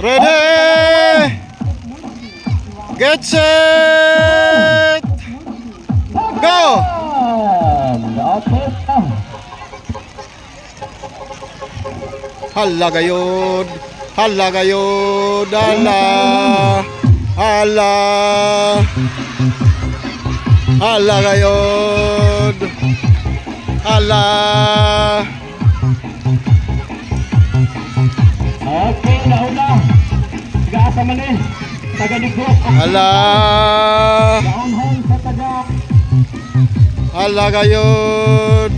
Ready! Get set! Go! Okay. Hala gayod! Hala gayod! Hala! Hala! Hala gayod! Hala! Gaasa man eh. Taga Negros. Hala! Downhome sa taga. Hala gayod!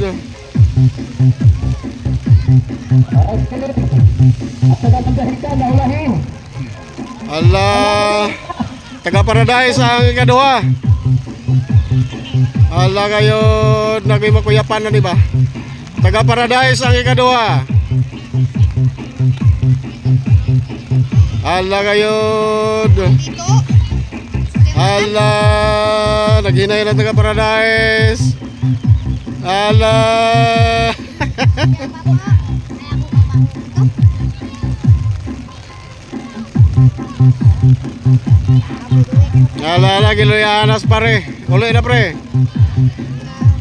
Hala! Taga Paradise ang ikaduha. Hala gayod! Nagay makuyapan na di ba? Taga Paradise ang ikaduha. Hala gayod! Hala! Naghinay na taga Paradise. Hala! Hala, lagi Luyanas pare. Uli na pre.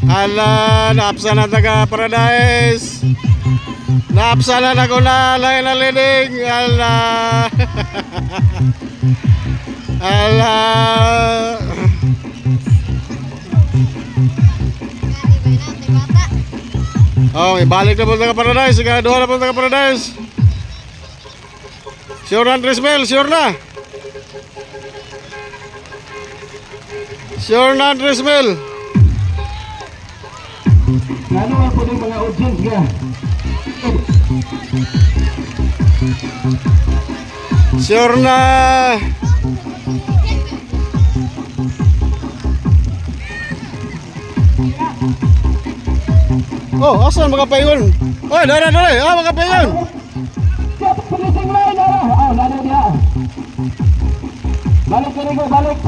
Hala, naapsa na taga Paradise. Naapsa na na ko na lain na lining. Hala. Hala. Oh, ibalik na po taga Paradise. Ika, doon na po taga Paradise. Sure na, Andres Mel. Sure na. Sure na, Andres Mel. Ano nga po yung mga audience nga? Sure na. Oh, asan mga paingon? Oy, dara dara. Ah, mga paingon. Siya, finishing line, ano? Ah, lalo niya. Balik ka rin ko, balik.